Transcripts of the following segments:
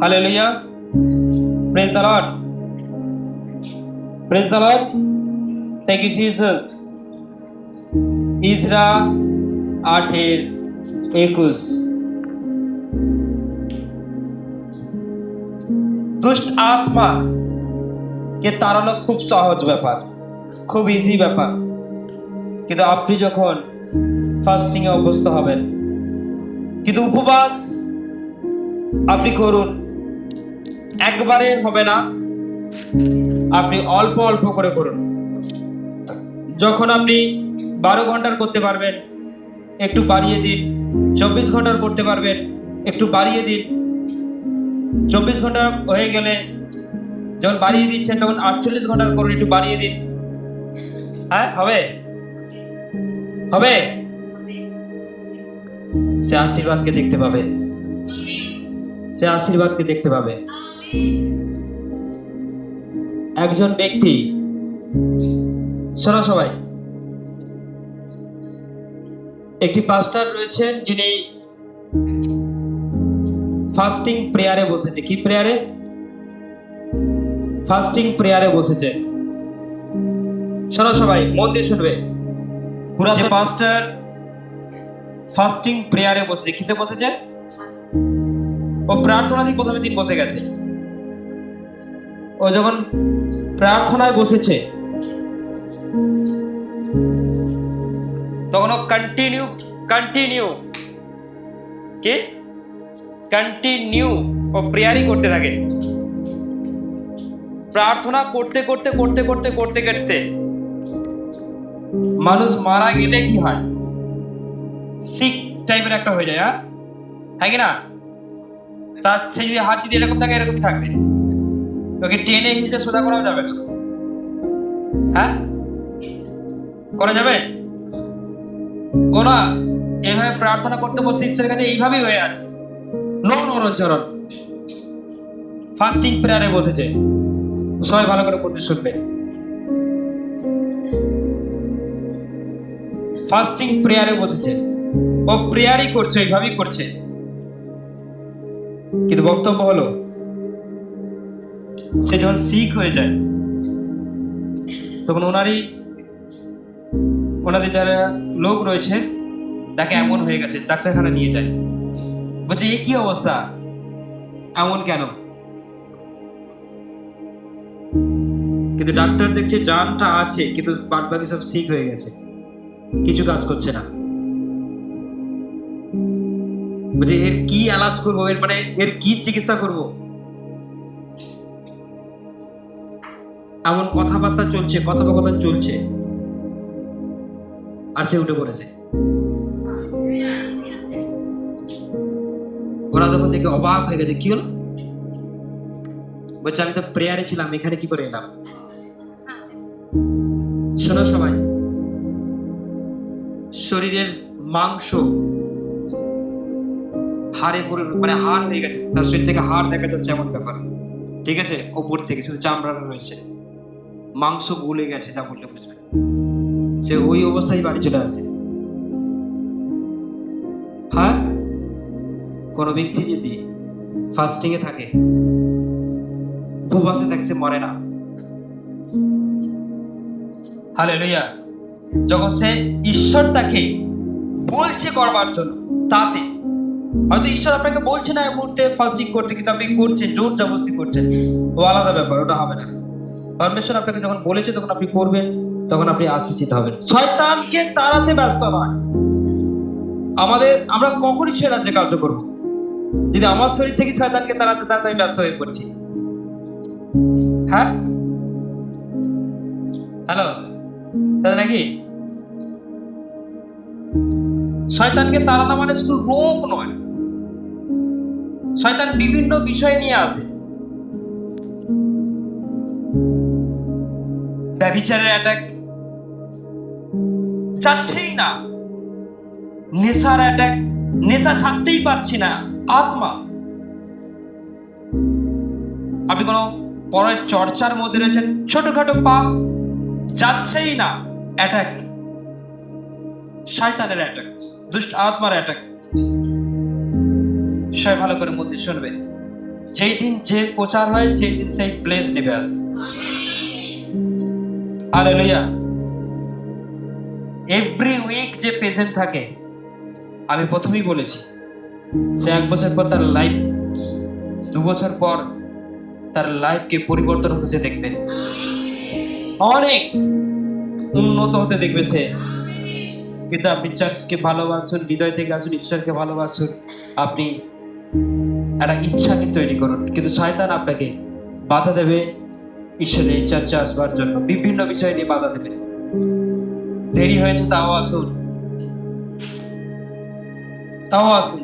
Hallelujah. Praise the Lord. Praise the Lord. Thank you, Jesus. ইসরা আটের একুশ দুষ্ট আত্মা কে তাড়ানো খুব সহজ ব্যাপার খুব ইজি ব্যাপার কিন্তু আপনি যখন ফাস্টিং এ অভ্যস্ত হবেন কিন্তু উপবাস আপনি করুন একবারে হবে না। আপনি অল্প অল্প করে করুন। যখন আপনি বারো ঘণ্টার করতে পারবেন, একটু বাড়িয়ে দিন। চব্বিশ ঘণ্টার করতে পারবেন, একটু বাড়িয়ে দিন। চব্বিশ ঘণ্টা হয়ে গেলে যখন বাড়িয়ে দিচ্ছেন, তখন আটচল্লিশ ঘণ্টার করুন, একটু বাড়িয়ে দিন। হ্যাঁ হবে? হবে? সে আশীর্বাদকে দেখতে পাবে। সে আশীর্বাদকে দেখতে পাবে। একজন ব্যক্তি, শোনো সবাই, একটি পাস্টার রয়েছেন যিনি ফাস্টিং প্রেয়ারে বসেছে। কি প্রেয়ারে ফাস্টিং প্রেয়ারে বসেছে। শোনো সবাই, মন দিয়ে শুনবে। পুরা যে পাস্টার ফাস্টিং প্রেয়ারে বসেছে, কিসে বসেছে? ও প্রার্থনা দিয়ে প্রথমে দিন বসে গেছে। ও যখন প্রার্থনায় বসেছে, তখন ও কন্টিনিউ কন্টিনিউ কি? কন্টিনিউ ও প্রেয়ারই করতে থাকে। প্রার্থনা করতে করতে করতে করতে করতে করতে মানুষ মারা গেলে কি হয়? সিক টাইপের একটা হয়ে যায় হ্যাঁ? কি না? তার সেই হাত যদি এরকম থাকে, এরকম থাকবে। ওকে টেনে হিঁচড়ে সোজা করাও যাবে? না হ্যাঁ? করা যাবে? ও না এইভাবে প্রার্থনা করতে বসে ঈশ্বরের কাছে এইভাবেই হয়ে আছে। নো নরঞ্চরণ ফাস্টিং প্রেয়ারে বসেছে। সবাই ভালো করে পড়তে শুনবে। ফাস্টিং প্রেয়ারে বসেছে। ও প্রেয়ারই করছে, এইভাবেই করছে। কিন্তু বক্তব্য হলো সে যখন শিখ হয়ে যায়, তখন ওনারই, ওনাদের যারা লোক রয়েছে, তাকে এমন হয়ে গেছে, ডাক্তারখানা নিয়ে যায়। বলছে, এ কি অবস্থা? এমন কেন? কিন্তু ডাক্তার দেখছে, জানটা আছে, কিন্তু বাদ বাকি সব শিখ হয়ে গেছে। কিছু কাজ করছে না। বলছে, এর কি এলাজ করব? এর মানে এর কি চিকিৎসা করব? এমন কথাবার্তা চলছে, কথোপকথন চলছে। আর সে উঠে পড়েছে। ওরা তখন দেখে অবাক হয়ে গেছে, কি হলো? বলছে, আমি তো প্রেয়ারে ছিলাম, এখানে কি করে এলাম? শোনো সবাই, শরীরের মাংস হাড়ে পরে মানে হাড় হয়ে গেছে, তার শরীর থেকে হাড় দেখা যাচ্ছে এমন ব্যাপার। ঠিক আছে? ওপর থেকে, শুধু চামড়াটা রয়েছে। মাংস গলে গেছে যা বললে বুঝবে। সে ওই অবস্থায় বাড়ি চলে আসে। হ্যাঁ? কোনো ব্যক্তি যদি ফাস্টিং এ থাকে, উপবাসে থাকে, সে মরে না। হালে লইয়া যখন সে ঈশ্বর তাকে বলছে করবার জন্য, তাতে, হয়তো ঈশ্বর আপনাকে বলছে না মুহূর্তে ফাস্টিং করতে, কিন্তু আপনি করছেন, জোর জবরদস্তি করছেন। ও আলাদা ব্যাপার, ওটা হবে না। পরমেশ্বর আপনাকে যখন বলেছে তখন আপনি করবেন, তখন আপনি আশীর্ষিত হবেন। শয়তানকে তাড়াতে ব্যস্ত নয়। আমাদের, আমরা কখনই সে রাজ্যে কার্য করব যদি আমার শরীর থেকে শয়তানকে তাড়াতে তাড়াতে আমি ব্যস্ত হয়ে পড়ছি। হ্যাঁ? হ্যালো দাদা নাকি? শয়তানকে তাড়ানো মানে শুধু রোগ নয়। শয়তান বিভিন্ন বিষয় নিয়ে আসে। ব্যবিচারের অ্যাটাক চাচ্ছেই না। নেশার অ্যাটাক নেশা ছাড়তেই পারছি না। আত্মা। আপনি কোনো পরের চর্চার মধ্যে রয়েছেন? ছোটখাটো পাপ যাচ্ছেই না। অ্যাটাক শয়তানের অ্যাটাক দুষ্ট আত্মার অ্যাটাক সবাই ভালো করে মধ্যে শুনবে। যেই দিন যে প্রচার হয়, সেই দিন সেই প্লেস নেবে আসে। হালেলুয়া এভরি উইক যে পেশেন্ট থাকে, আমি প্রথমেই বলেছি, সে এক বছর পর তার লাইফ দু বছর পর তার লাইফকে পরিবর্তন হতে দেখবে। অনেক উন্নত হতে দেখবে সে। কিন্তু আপনি চার্চকে ভালোবাসুন, হৃদয় থেকে আসুন, ঈশ্বরকে ভালোবাসুন। আপনি একটা ইচ্ছাকে তৈরি করুন, কিন্তু শয়তান আপনাকে বাধা দেবে। ঈশ্বরের এই চার্চে আসবার জন্য বিভিন্ন বিষয় নিয়ে বাধা দেবে দেরি হয়েছে, তাও আসুন। তাও আসুন।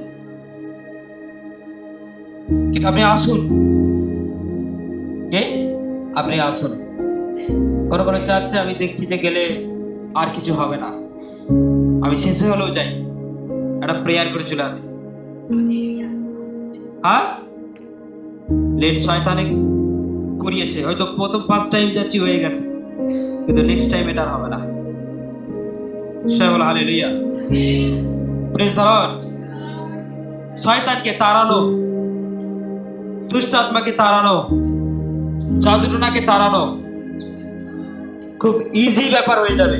কিন্তু আপনি আসুন। আপনি আসুন। কোনো কোনো চার্চে আমি দেখছি যে গেলে আর কিছু হবে না। আমি শেষে হলেও যাই। একটা প্রেয়ার করে চলে আসি। হ্যাঁ? লেট শয়তানে করিয়েছে। হয়তো প্রথম ফার্স্ট টাইম যাচ্ছি হয়ে গেছে, কিন্তু নেক্সট টাইম এটা হবে না। সে বলে হালে লইয়া প্রেস শয়তানকে তাড়ানো, দুষ্ট আত্মাকে তাড়ানো তাড়ানো, খুব ইজি ব্যাপার হয়ে যাবে।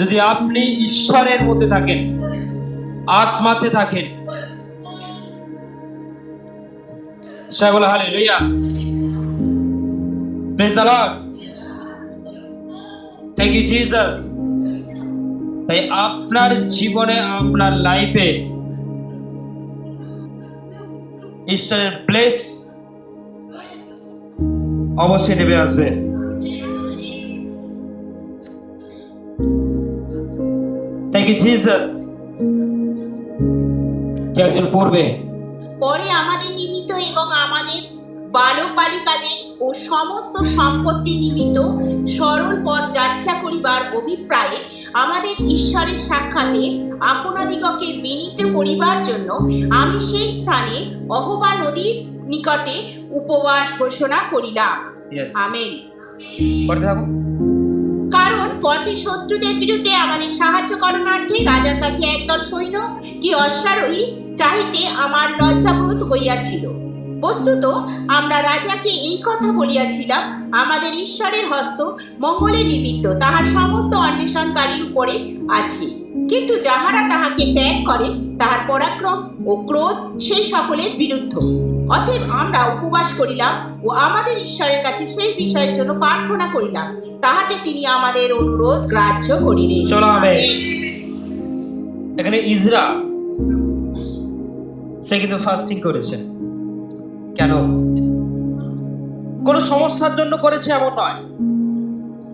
যদি আপনি ঈশ্বরের মধ্যে থাকেন, আত্মাতে থাকেন তাই আপনার জীবনে, আপনার লাইফে ঈশ্বরের প্লেস অবশ্যই নেমে আসবে। থ্যাংক ইউ জিসাস কে একজন পড়বে? পরে এবং আমাদের বালক বালিকাদের ও সমস্ত সম্পত্তি নিমিত্ত সরল পথ যাত্রা করিবার অভিপ্রায়ে আমাদের ঈশ্বরের সাক্ষাতে আপনাদিগকে বিনীত করিবার জন্য আমি সেই স্থানে অহবা নদীর নিকটে উপবাস ঘোষণা করিলাম। আমেন। কারণ পথে শত্রুদের বিরুদ্ধে আমাদের সাহায্য করণার্থে রাজার কাছে একদল সৈন্য কি অশ্বারোহী চাহিতে আমার লজ্জাবোধ হইয়াছিল। বস্তুত আমরা রাজাকে এই কথা বলিয়াছিলাম, আমাদের ঈশ্বরের হস্ত মঙ্গলের নিমিত্ত তাহার সমস্ত অন্বেষণকারীর উপরে আছে। কিন্তু যাহারা তাহাকে ত্যাগ করে, তাহার পরাক্রম ও ক্রোধ সেই সকলের বিরুদ্ধ। অতএব আমরা উপবাস করিলাম ও আমাদের ঈশ্বরের কাছে সেই বিষয়ের জন্য প্রার্থনা করিলাম। তাহাতে তিনি আমাদের অনুরোধ গ্রাহ্য করিলেন। এখানে ইজরা, সে কিন্তু ফাস্টিং করেছে। কেন? কোনো সমস্যার জন্য করেছে এমন নয়।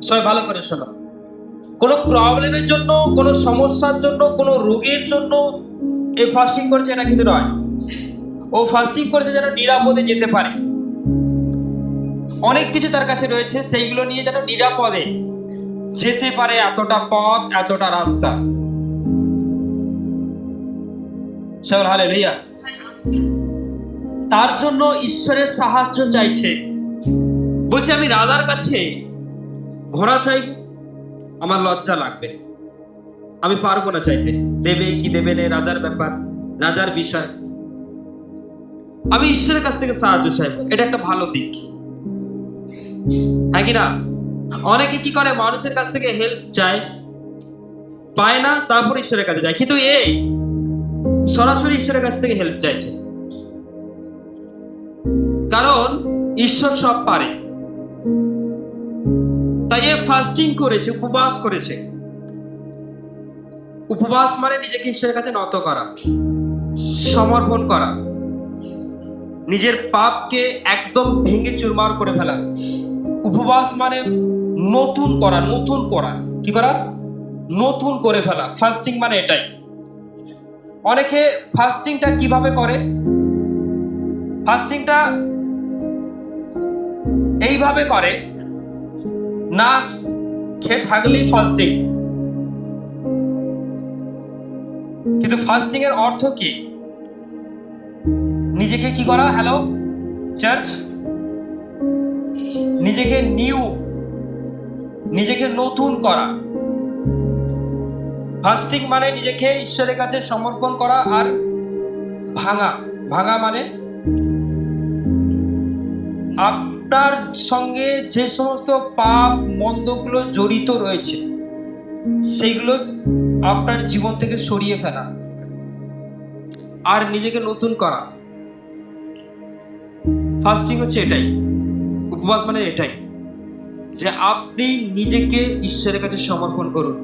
সবাই ভালো করে শোনো। কোনো প্রবলেমের জন্য, কোনো সমস্যার জন্য, কোনো রোগের জন্য এ ফাস্টিং করেছে এটা কিন্তু নয়। ও ফাস্টিং করেছে যেন নিরাপদে যেতে পারে। অনেক কিছু তার কাছে রয়েছে, সেইগুলো নিয়ে যেন নিরাপদে যেতে পারে এতটা পথ, এতটা রাস্তা। সবাই হালে লইয়া তার জন্য ঈশ্বরের সাহায্য চাইছে। বলছে, আমি রাজার কাছে ঘোড়া চাই, আমার লজ্জা লাগবে। আমি পারব না চাইতে। দেবে কি দেবে না, রাজার ব্যাপার, রাজার বিষয়। আমি ঈশ্বরের কাছ থেকে সাহায্য চাইব। এটা একটা ভালো দিক। হ্যাঁ কি না? অনেকে কি করে? মানুষের কাছ থেকে হেল্প চায়, পায় না, তারপর ঈশ্বরের কাছে যায়। কিন্তু এই সরাসরি ঈশ্বরের কাছ থেকে হেল্প চাইছে। কারণ ঈশ্বর সব পারে। তাই এ ফাস্টিং করেছে, উপবাস করেছে। উপবাস মানে নিজেকে ঈশ্বরের কাছে নত করা, সমর্পণ করা, নিজের পাপকে একদম ভেঙে চুরমার করে ফেলা। উপবাস মানে নতুন করা নতুন করা, কি করা? নতুন করে ফেলা ফাস্টিং মানে এটাই। অনেকে ফাস্টিংটা কীভাবে করে? ফাস্টিংটা এইভাবে করে, না খেয়ে থাকলেই ফাস্টিং কিন্তু ফাস্টিং এর অর্থ কি? নিজেকে কি করা? হ্যালো চার্চ নিজেকে নিউ নিজেকে নতুন করা। ফাস্টিং মানে নিজেকে ঈশ্বরের কাছে সমর্পণ করা আর ভাঙা। ভাঙা মানে আপনার সঙ্গে যে সমস্ত পাপ মন্দগুলো জড়িত রয়েছে সেইগুলো আপনার জীবন থেকে সরিয়ে ফেলা আর নিজেকে নতুন করা। ফাস্টিং হচ্ছে এটাই, উপবাস মানে এটাই যে আপনি নিজেকে ঈশ্বরের কাছে সমর্পণ করুন।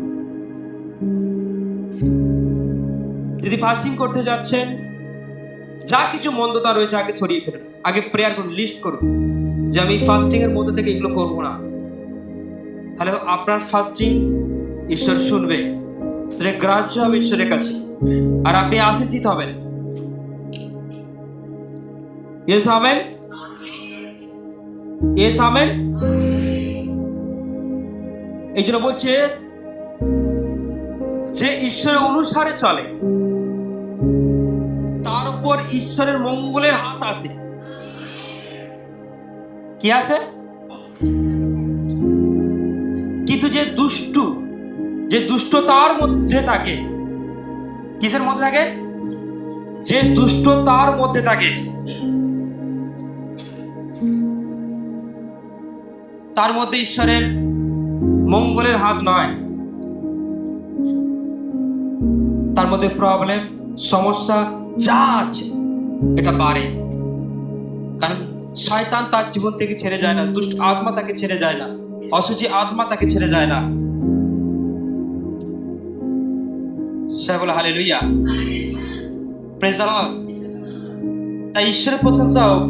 যদি ফাস্টিং করতে যাচ্ছেন, যা কিছু মন্দতা রয়েছে আগে সরিয়ে ফেলুন, আগে প্রেয়ার করুন লিস্ট করুন। যে আমি ফাস্টিং এর মধ্যে থেকে এগুলো করব না। তাহলে আপনার ফাস্টিং ঈশ্বর শুনবে। সেটা গ্রাহ্য হবে ঈশ্বরের কাছে। আর আপনি আশিসিত হবেন। ইয়েস আমেন ইয়েস আমেন এই জন্য বলছে, যে ঈশ্বরের অনুসারে চলে, তার উপর ঈশ্বরের মঙ্গলের হাত আছে কি আছে? কিন্তু যে দুষ্টু, যে দুষ্টতার মধ্যে থাকে, কিসের মধ্যে থাকে? যে দুষ্টতার মধ্যে থাকে, তার মধ্যে ঈশ্বরের মঙ্গলের হাত নয়। তার মধ্যে প্রবলেম সমস্যা, যা আছে, এটা বাড়ে। কারণ শয়তান তার জীবন থেকে ছেড়ে যায় না, দুষ্ট আত্মা তাকে ছেড়ে যায় না অসুচি আত্মা তাকে ছেড়ে যায় না। সে বলে হালে লইয়া তাই ঈশ্বরের প্রশংসা হোক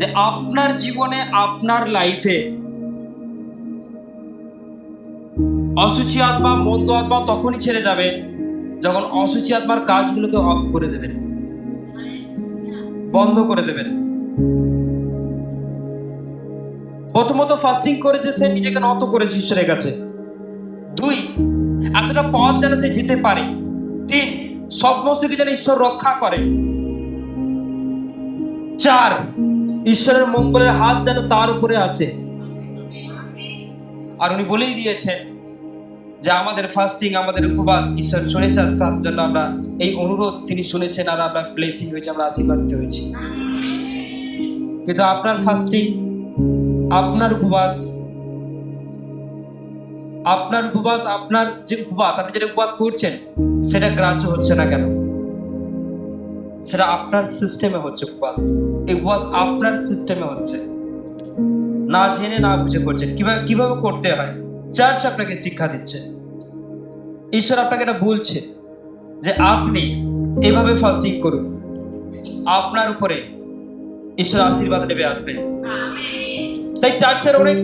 যে আপনার জীবনে, আপনার লাইফে অসুচি আত্মা, মন্দ আত্মা তখনই ছেড়ে যাবে যখন অসুচি আত্মার কাজগুলোকে অফ করে দেবেন। বন্ধ করে দেবেন। প্রথমত ফাস্টিং করেছে, সে নিজেকে নত করেছে ঈশ্বরের কাছে। দুই, এতটা পথ যেন সে যেতে পারে। তিন সমস্ত কিছু যেন ঈশ্বর রক্ষা করে। চার, ঈশ্বরের মঙ্গলের হাত যেন তার উপরে আছে আর উনি বলেই দিয়েছেন যে আমাদের ফাস্টিং আমাদের উপবাস, ঈশ্বর শুনেছেন তার জন্য আমরা এই অনুরোধ তিনি শুনেছেন আর আমরা ব্লেসিং হয়েছে, আমরা আশীর্বাদিত হয়েছি। কিন্তু আপনার ফাস্টিং আপনার উপবাস আপনার উপবাস, আপনার যে উপবাস, আপনি যেটা উপবাস করছেন, সেটা গ্রাহ্য হচ্ছে না কেন? সেটা আপনার সিস্টেমে হচ্ছে উপবাস। এই উপবাস আপনার সিস্টেমে হচ্ছে। না জেনে, না বুঝে করছেন। কীভাবে কীভাবে করতে হয়? চার্চ আপনাকে শিক্ষা দিচ্ছে। ঈশ্বর আপনাকে এটা বলছে যে আপনি এভাবে ফাস্টিং করুন। আপনার উপরে ঈশ্বর আশীর্বাদ নেবে আসবে। তাই চার্চের অনেক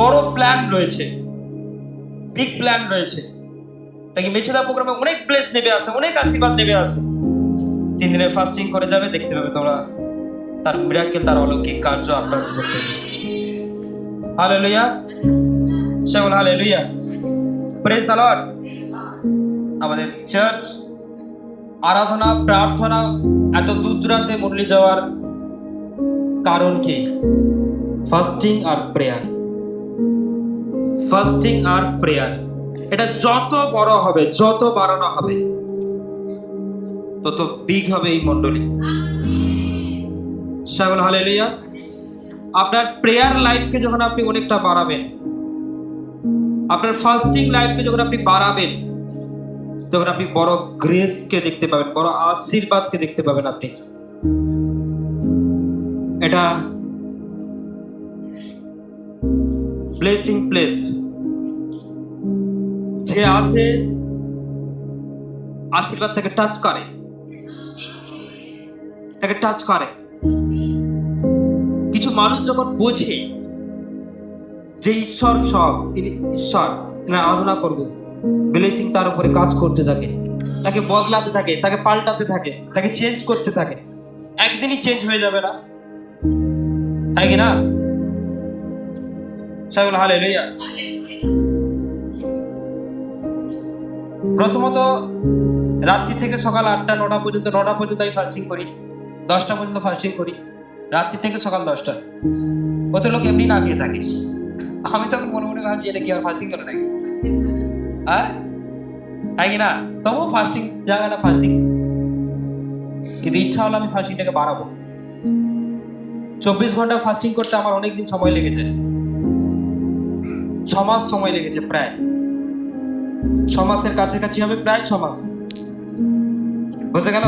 বড় প্ল্যান রয়েছে। বিগ প্ল্যান রয়েছে। তাই মেছেদা প্রোগ্রামে অনেক প্লেস নেবে আসে, অনেক আশীর্বাদ নেবে আসে। তিন দিনের ফাস্টিং করে যাবে, দেখতে পাবে তোমরা তার মিরাকেল তার অলৌকিক কার্য আপনার উপর থেকে হালে লইয়া সে বল hallelujah praise the lord আমাদের চার্চ আরাধনা, প্রার্থনা, এত দূর দূরান্তে মন্ডলি যাওয়ার কারণ কি? ফাস্টিং আর প্রেয়ার ফাস্টিং আর প্রেয়ার এটা যত বড় হবে, যত বাড়ানো হবে, তত বিগ হবে এই মন্ডলী সাবল হালেলুয়া আপনার প্রেয়ার লাইফকে যখন আপনি অনেকটা বাড়াবেন, আপনার ফাস্টিং লাইফকে যখন আপনি বাড়াবেন, তখন আপনি বড় গ্রেসকে দেখতে পাবেন, বড় আশীর্বাদকে দেখতে পাবেন আপনি। এটা ব্লেসিং প্লেস যে আসে, আশীর্বাদ তাকে টাচ করে। তাকে টাচ করে। কিছু মানুষ যখন বোঝে যে ঈশ্বর সব, তিনি ঈশ্বর আরাধনা করব ব্লেসিং তার উপরে কাজ করতে থাকে। তাকে বদলাতে থাকে, তাকে পাল্টাতে থাকে, তাকে চেঞ্জ করতে থাকে। একদিনই চেঞ্জ হয়ে যাবে না। তাই না? সাইবুল হালে লইয়া প্রথমত রাত্রি থেকে সকাল আটটা, নটা পর্যন্ত নটা পর্যন্ত আমি ফাস্টিং করি। দশটা পর্যন্ত ফাস্টিং করি। রাত্রি থেকে সকাল দশটা। কত লোক এমনি না খেয়ে থাকিস? আমি তখন মনে মনে ভাবছি, এটা কি আর ফাস্টিং করে নাকি? হ্যাঁ? তাই না? তবুও ফাস্টিং জায়গাটা ফাস্টিং কিন্তু ইচ্ছা হলো আমি ফাস্টিংটাকে বাড়াবো। চব্বিশ ঘণ্টা ফাস্টিং করতে আমার অনেক দিন সময় লেগেছে। ছ মাস সময় লেগেছে প্রায়। ছ মাসের কাছাকাছি হবে প্রায় ছ মাস বুঝতে গেল?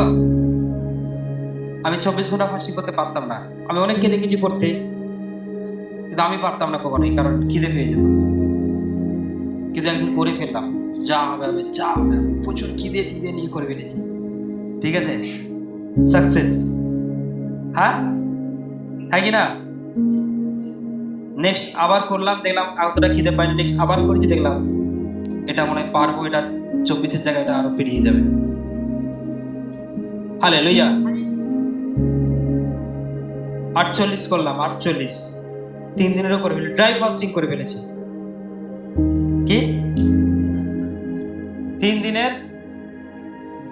আমি চব্বিশ ঘণ্টা ফাস্টিং করতে পারতাম না। আমি অনেককে দেখেছি করতে, কিন্তু আমি পারতাম না কখনো কখনোই, কারণ খিদে পেয়ে যেত। কিন্তু একদিন করে ফেললাম। যা হবে হবে, যা হবে। প্রচুর খিদে টিদে নিয়ে করে ফেলেছি। ঠিক আছে? সাকসেস হ্যাঁ? হ্যাঁ কি না? নেক্সট আবার করলাম, দেখলাম এতটা খিদে পাইনি নেক্সট আবার করেছি, দেখলাম এটা মনে হয় পারব, এটা চব্বিশের জায়গায় এটা আরও পেরিয়ে যাবে। হালে লইয়া আটচল্লিশ করলাম, আটচল্লিশ। তিন দিনেরও করে ফেলেছি ড্রাই ফাস্টিং করে ফেলেছি। কি? তিন দিনের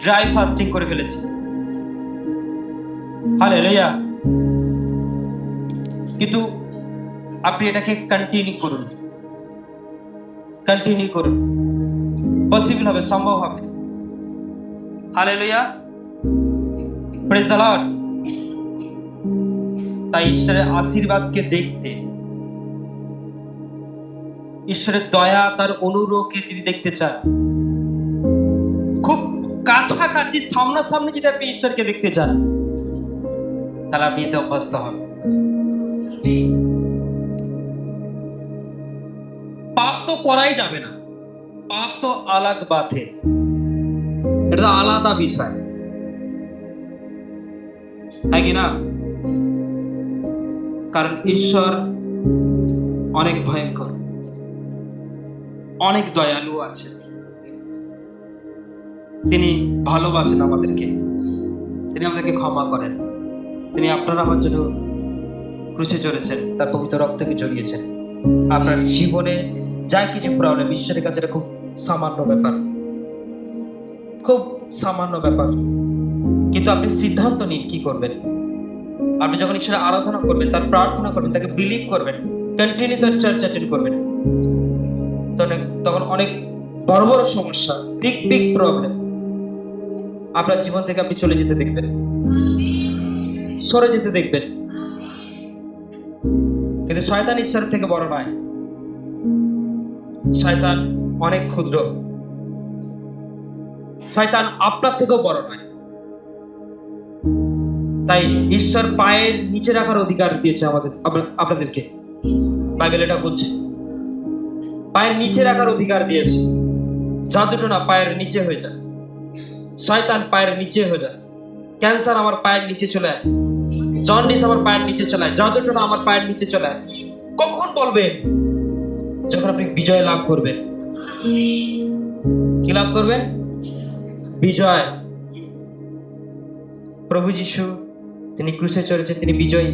ড্রাই ফাস্টিং করে ফেলেছি। হালে লইয়া কিন্তু আপনি এটাকে কন্টিনিউ করুন। কন্টিনিউ করুন। পসিবল হবে, সম্ভব হবে। হালে লইয়া প্রেজ দ্য লর্ড তাই ঈশ্বরের আশীর্বাদকে দেখতে, ঈশ্বরের দয়া, তার অনুরোধকে তিনি দেখতে চান। খুব কাছাকাছি, সামনাসামনি যদি আপনি ঈশ্বরকে দেখতে চান, তাহলে আপনি এতে অভ্যস্ত হন। তো করাই যাবে না। পাপ তো আলাগ বাথে এটা আলাদা বিষয়। হ্যাঁ কি না? কারণ ঈশ্বর অনেক ভয়ঙ্কর। অনেক দয়ালু আছে তিনি ভালোবাসেন আমাদেরকে। তিনি আমাদেরকে ক্ষমা করেন। তিনি আপনার আমার জন্য ক্রুশে চড়েছেন, তার পবিত্র রক্তকে জড়িয়েছেন আপনার জীবনে যা কিছু প্রবলেম ঈশ্বরের কাছে এটা খুব সামান্য ব্যাপার। খুব সামান্য ব্যাপার। কিন্তু আপনি সিদ্ধান্ত নিন কি করবেন। আপনি যখন ঈশ্বরের আরাধনা করবেন, তার প্রার্থনা করবেন, তাকে বিলিভ করবেন কন্টিনিউ তার চার্চ অ্যাটেন্ড করবেন, তখন অনেক বড় বড় সমস্যা বিগ বিগ প্রবলেম আপনার জীবন থেকে আপনি চলে যেতে দেখবেন। সরে যেতে দেখবেন। কিন্তু শয়তান ঈশ্বর থেকে বড় নয়। শয়তান অনেক ক্ষুদ্র। শয়তান আপনার থেকেও বড় নয়। তাই ঈশ্বর পায়ের নিচে রাখার অধিকার দিয়েছে আমাদের আপনাদেরকে। বাইবেল এটা বলছে। পায়ের নিচে রাখার অধিকার দিয়েছে। যা দুটো না, পায়ের নিচে হয়ে যায়। শয়তান পায়ের নিচে হয়ে যায়। ক্যান্সার আমার পায়ের নিচে চলে আয়। জন্ডিস আমার পায়ের নিচে চলে আয়। যা দুটো না, আমার পায়ের নিচে চলে কখন বলবেন? যখন আপনি বিজয় লাভ করবেন। কি লাভ করবেন? বিজয়। প্রভু যিশু, তিনি ক্রুশে চড়েছেন, তিনি বিজয়ী।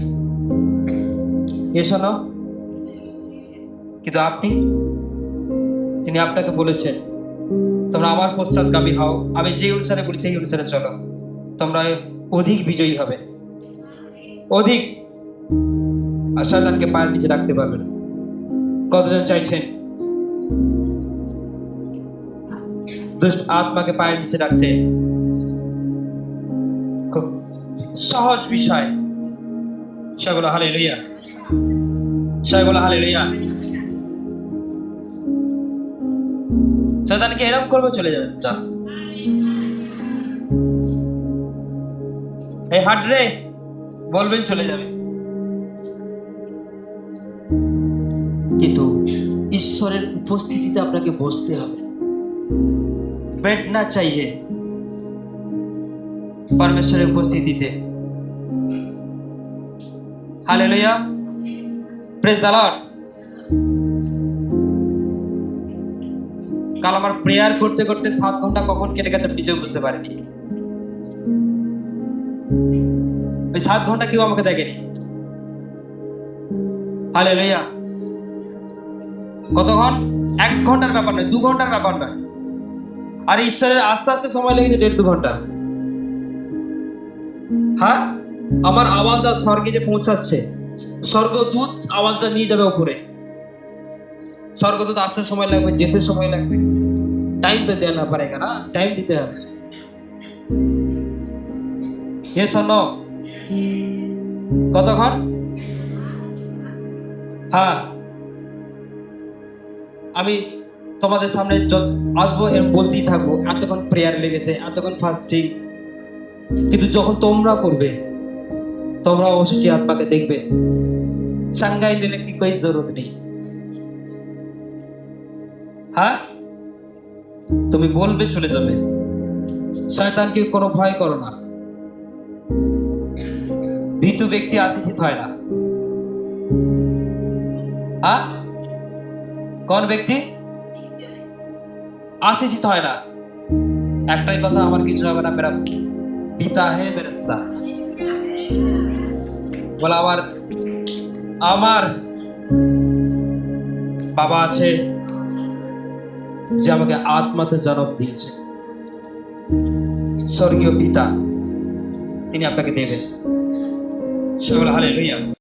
এসো না কিন্তু আপনি, তিনি আপনাকে বলেছেন, তোমরা আমার পশ্চাৎগামী হও। আমি যে অনুসারে বলি, সেই অনুসারে চলো। তোমরা অধিক বিজয়ী হবে। অধিক। আর শয়তানকে পায়ের নিচে রাখতে পারবেন কতজন চাইছেন? দুষ্ট আত্মাকে পায়ের নিচে রাখতে। খুব সহজ বিষয়। সবাই বলো হালে লইয়া সবাই বলো হালে লইয়া শয়তানকে এরকম করবে চলে যাবে? যা। এই হাট রে, বলবেন চলে যাবে। কিন্তু ঈশ্বরের উপস্থিতিতে আপনাকে বসতে হবে। বেড না চাইয়ে পরমেশ্বরের উপস্থিতিতে। হালে লইয়া প্রেস দালার কাল আমার প্রেয়ার করতে করতে সাত ঘণ্টা কখন কেটে গেছে আপনি নিজেও বুঝতে পারেনি। ওই সাত ঘণ্টা কেউ আমাকে দেখেনি। হালেলুয়া কতক্ষণ? এক ঘণ্টার ব্যাপার নয় দু ঘণ্টার ব্যাপার নয়। আর ঈশ্বরের আস্তে আস্তে সময় লেগেছে দেড় দু ঘণ্টা। হ্যাঁ? আমার আওয়াজটা স্বর্গে যে পৌঁছাচ্ছে স্বর্গদূত আওয়াজটা নিয়ে যাবে উপরে স্বর্গদূত আসতে সময় লাগবে যেতে সময় লাগবে। টাইম তো দেওয়া না পারেগা না টাইম দিতে হবে। ইয়ে শোনো কতক্ষণ? হ্যাঁ। আমি তোমাদের সামনে আসব এবং বলতেই থাকব, এতক্ষণ প্রেয়ার লেগেছে, এতক্ষণ ফাস্টিং কিন্তু যখন তোমরা করবে, তোমরা অবশ্যই আত্মাকে দেখবে, চাঙ্গাই লেনে কি কই জরুরত নেই। হ্যাঁ? তুমি বলবে চলে যাবে। শয়তানকে কোনো ভয় করো না। ভীতু ব্যক্তি আসিসিত হয় না। হ্যাঁ? কোন ব্যক্তি? আশিসিত হয় না। একটাই কথা, আমার কিছু হবে না মেরা পিতা হে মেরা সা বলে, আমার আমার বাবা আছে, যে আমাকে আত্মাতে জন্ম দিয়েছে। স্বর্গীয় পিতা, তিনি আপনাকে দেবেন। সকল হালে